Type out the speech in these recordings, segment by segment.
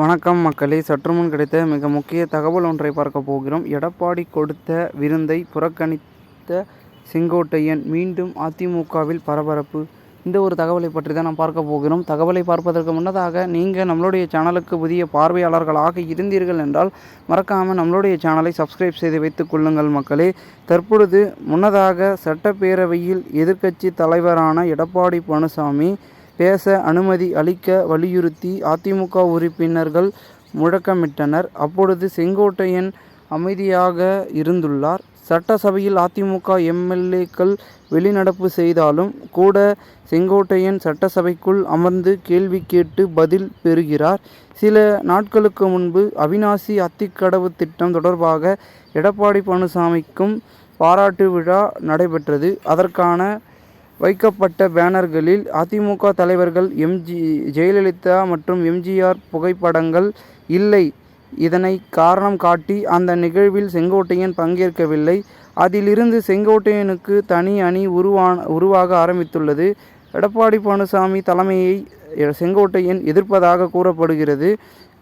வணக்கம் மக்களே. சற்று முன் கிடைத்த மிக முக்கிய தகவல் ஒன்றை பார்க்க போகிறோம். எடப்பாடி கொடுத்த விருந்தை புறக்கணித்த செங்கோட்டையன் மீண்டும் அதிமுகவில் பரபரப்பு. இந்த ஒரு தகவலை பற்றி தான் நாம் பார்க்க போகிறோம். தகவலை பார்ப்பதற்கு முன்னதாக நீங்கள் நம்மளுடைய சேனலுக்கு புதிய பார்வையாளர்களாக இருந்தீர்கள் என்றால் மறக்காமல் நம்மளுடைய சேனலை சப்ஸ்கிரைப் செய்து வைத்துக் கொள்ளுங்கள் மக்களே. தற்பொழுது முன்னதாக சட்டப்பேரவையில் எதிர்க்கட்சி தலைவரான எடப்பாடி பழனிசாமி பேச அனுமதி அளிக்க வலியுறுத்தி அதிமுக உறுப்பினர்கள் முழக்கமிட்டனர். அப்பொழுது செங்கோட்டையன் அமைதியாக இருந்துள்ளார். சட்டசபையில் அதிமுக எம்எல்ஏக்கள் வெளிநடப்பு செய்தாலும் கூட செங்கோட்டையன் சட்டசபைக்குள் அமர்ந்து கேள்வி கேட்டு பதில் பெறுகிறார். சில நாட்களுக்கு முன்பு அவிநாசி அத்திக்கடவு திட்டம் தொடர்பாக எடப்பாடி பழனிசாமிக்கும் பாராட்டு விழா நடைபெற்றது. அதற்கான வைக்கப்பட்ட பேனர்களில் அதிமுக தலைவர்கள் எம்ஜி ஜெயலலிதா மற்றும் எம்ஜிஆர் புகைப்படங்கள் இல்லை. இதனை காரணம் காட்டி அந்த நிகழ்வில் செங்கோட்டையன் பங்கேற்கவில்லை. அதிலிருந்து செங்கோட்டையனுக்கு தனி அணி உருவான உருவாக ஆரம்பித்துள்ளது. எடப்பாடி பழனிசாமி தலைமையை செங்கோட்டையன் எதிர்ப்பதாக கூறப்படுகிறது.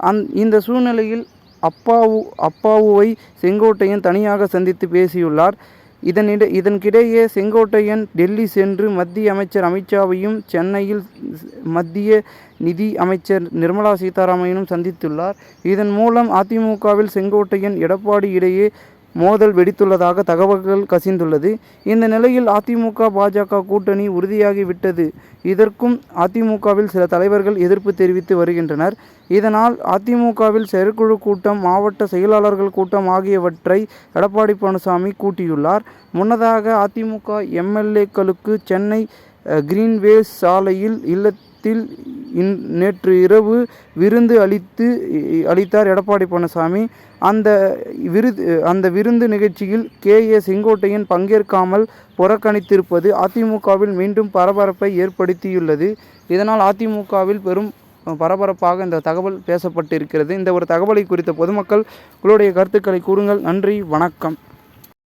அந் இந்த சூழ்நிலையில் அப்பாவு அப்பாவுவை செங்கோட்டையன் தனியாக சந்தித்து பேசியுள்ளார். இதனிட இதற்கிடையே செங்கோட்டையன் டெல்லி சென்று மத்திய அமைச்சர் அமித்ஷாவையும் சென்னையில் மத்திய நிதி அமைச்சர் நிர்மலா சீதாராமனையும் சந்தித்துள்ளார். இதன் மூலம் அதிமுகவில் செங்கோட்டையன் எடப்பாடி இடையே மோதல் வெடித்துள்ளதாக தகவல்கள் கசிந்துள்ளது. இந்த நிலையில் அதிமுக பாஜக கூட்டணி உறுதியாகிவிட்டது இதற்கும் அதிமுகவில் சில தலைவர்கள் எதிர்ப்பு தெரிவித்து வருகின்றனர். இதனால் அதிமுகவில் செயற்குழு கூட்டம் மாவட்ட செயலாளர்கள் கூட்டம் ஆகியவற்றை எடப்பாடி பழனிசாமி கூட்டியுள்ளார். முன்னதாக அதிமுக எம்எல்ஏக்களுக்கு சென்னை கிரீன்வேஸ் சாலையில் இல்லத்தில் இன் நேற்று இரவு விருந்து அளித்து அளித்தார் எடப்பாடி பழனிசாமி. அந்த விருது அந்த விருந்து நிகழ்ச்சியில் கே. ஏ. செங்கோட்டையன் பங்கேற்காமல் புறக்கணித்திருப்பது அதிமுகவில் மீண்டும் பரபரப்பை ஏற்படுத்தியுள்ளது. இதனால் அதிமுகவில் பெரும் பரபரப்பாக இந்த தகவல் பேசப்பட்டிருக்கிறது. இந்த ஒரு தகவலை குறித்த பொதுமக்கள் உங்களுடைய கருத்துக்களை கூறுங்கள். நன்றி வணக்கம்.